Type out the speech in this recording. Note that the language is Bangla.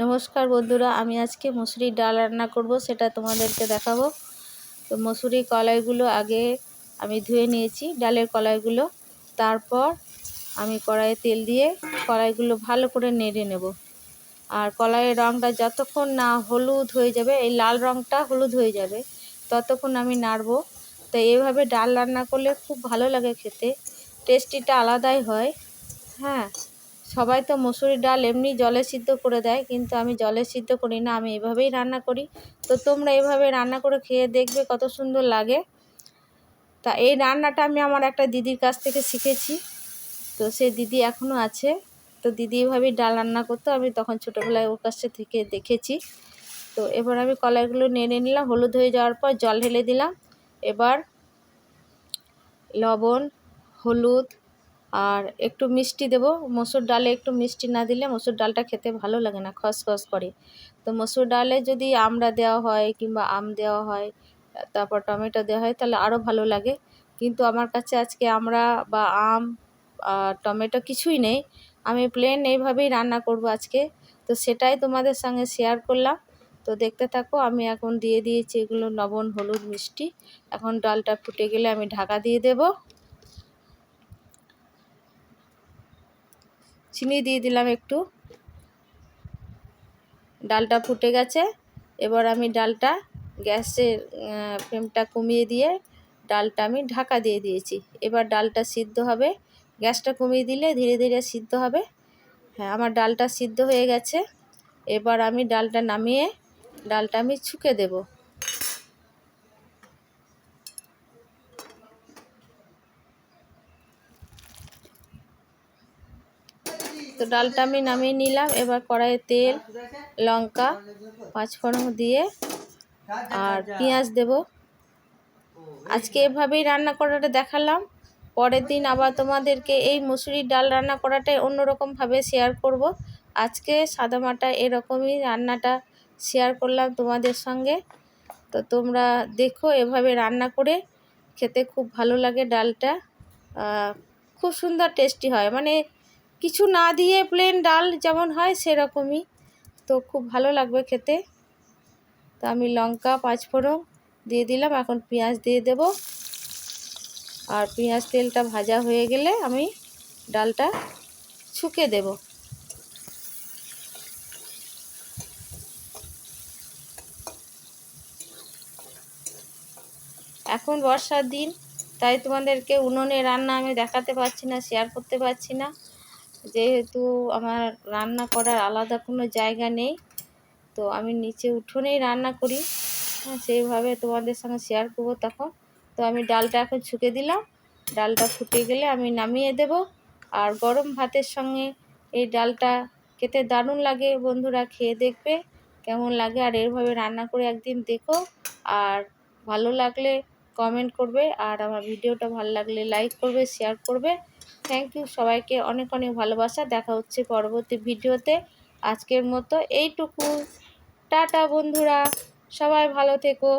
নমস্কার বন্ধুরা, আমি আজকে মুসুরির ডাল রান্না করব, সেটা তোমাদেরকে দেখাবো। তো মুসুরি কলাইগুলো আগে আমি ধুয়ে নিয়েছি, ডালের কলাইগুলো। তারপর আমি কড়াইয়ে তেল দিয়ে কলাইগুলো ভালো করে নেড়ে নেব। আর কলাইয়ের রঙটা যতক্ষণ না হলুদ হয়ে যাবে, এই লাল রঙটা হলুদ হয়ে যাবে, ততক্ষণ আমি নাড়বো। তো এইভাবে ডাল রান্না করলে খুব ভালো লাগে খেতে, টেস্টিটা আলাদাই হয়। হ্যাঁ সবাই তো মসুরির ডাল এমনি জলে সিদ্ধ করে দেয়, কিন্তু আমি জলে সিদ্ধ করি না, আমি এভাবেই রান্না করি। তো তোমরা এভাবে রান্না করে খেয়ে দেখবে কত সুন্দর লাগে। তা এই রান্নাটা আমি আমার একটা দিদির কাছ থেকে শিখেছি। তো সে দিদি এখনও আছে। তো দিদি এভাবেই ডাল রান্না করতো, আমি তখন ছোটোবেলায় ওর কাছে থেকে দেখেছি। তো এবার আমি কলাইগুলো নেড়ে নিলাম, হলুদ হয়ে যাওয়ার পর জল ঢেলে দিলাম। এবার লবণ, হলুদ আর একটু মিষ্টি দেবো। মসুর ডালে একটু মিষ্টি না দিলে মসুর ডালটা খেতে ভালো লাগে না, খসখস করে। তো মসুর ডালে যদি আমরা দেওয়া হয় কিংবা আম দেওয়া হয়, তারপর টমেটো দেওয়া হয়, তাহলে আরও ভালো লাগে। কিন্তু আমার কাছে আজকে আমরা বা আম টমেটো কিছুই নেই। আমি প্লেন এইভাবেই রান্না করব আজকে। তো সেটাই তোমাদের সঙ্গে শেয়ার করলাম। তো দেখতে থাকো, আমি এখন দিয়ে দিয়েছি এগুলো লবণ, হলুদ, মিষ্টি। এখন ডালটা ফুটে গেলে আমি ঢাকা দিয়ে দেবো। চিনি দিয়ে দিলাম একটু। ডালটা ফুটে গেছে। এবার আমি ডালটা গ্যাসের ফ্লেমটা কমিয়ে দিয়ে ডালটা আমি ঢাকা দিয়ে দিয়েছি। এবার ডালটা সিদ্ধ হবে। গ্যাসটা কমিয়ে দিলে ধীরে ধীরে সিদ্ধ হবে। হ্যাঁ আমার ডালটা সিদ্ধ হয়ে গেছে। এবার আমি ডালটা নামিয়ে ডালটা আমি ছুকে দেবো। তো ডালটা আমি নামিয়ে নিলাম। এবার কড়াইয়ে তেল, লঙ্কা, পাঁচফোড়ন দিয়ে আর পেঁয়াজ দেব। আজকে এভাবেই রান্না করাটা দেখালাম। পরের দিন আবার তোমাদেরকে এই মুসুরির ডাল রান্না করাটাই অন্যরকমভাবে শেয়ার করব। আজকে সাদামাটা এরকমই রান্নাটা শেয়ার করলাম তোমাদের সঙ্গে। তো তোমরা দেখো এভাবে রান্না করে খেতে খুব ভালো লাগে ডালটা। খুব সুন্দর টেস্টি হয়। মানে কিছু না দিয়ে প্লেন ডাল যেমন হয় সেরকমই। তো খুব ভালো লাগবে খেতে। তো আমি লঙ্কা, পাঁচফোড়ন দিয়ে দিলাম, এখন পেঁয়াজ দিয়ে দেব। আর পেঁয়াজ তেলটা ভাজা হয়ে গেলে আমি ডালটা ছুকে দেব। এখন বর্ষার দিন, তাই তোমাদেরকে উনুনে রান্না আমি দেখাতে পারছি না শেয়ার করতে পারছি না। যেহেতু আমার রান্না করার আলাদা কোনো জায়গা নেই, তো আমি নিচে উঠোনেই রান্না করি। হ্যাঁ সেইভাবে তোমাদের সঙ্গে শেয়ার করব তখন। তো আমি ডালটা এখন ছুকে দিলাম। ডালটা ফুটে গেলে আমি নামিয়ে দেব। আর গরম ভাতের সঙ্গে এই ডালটা খেতে দারুণ লাগে, বন্ধুরা খেয়ে দেখবে কেমন লাগে। আর এরভাবে রান্না করে একদিন দেখো। আর ভালো লাগলে কমেন্ট করবে। আর আমার ভিডিওটা ভালো লাগলে লাইক করবে শেয়ার করবে। থ্যাংক ইউ সবাইকে অনেক অনেক ভালোবাসা। দেখা হচ্ছে পরবর্তী ভিডিওতে। আজকের মতো এইটুকু। টাটা বন্ধুরা। সবাই ভালো থেকো।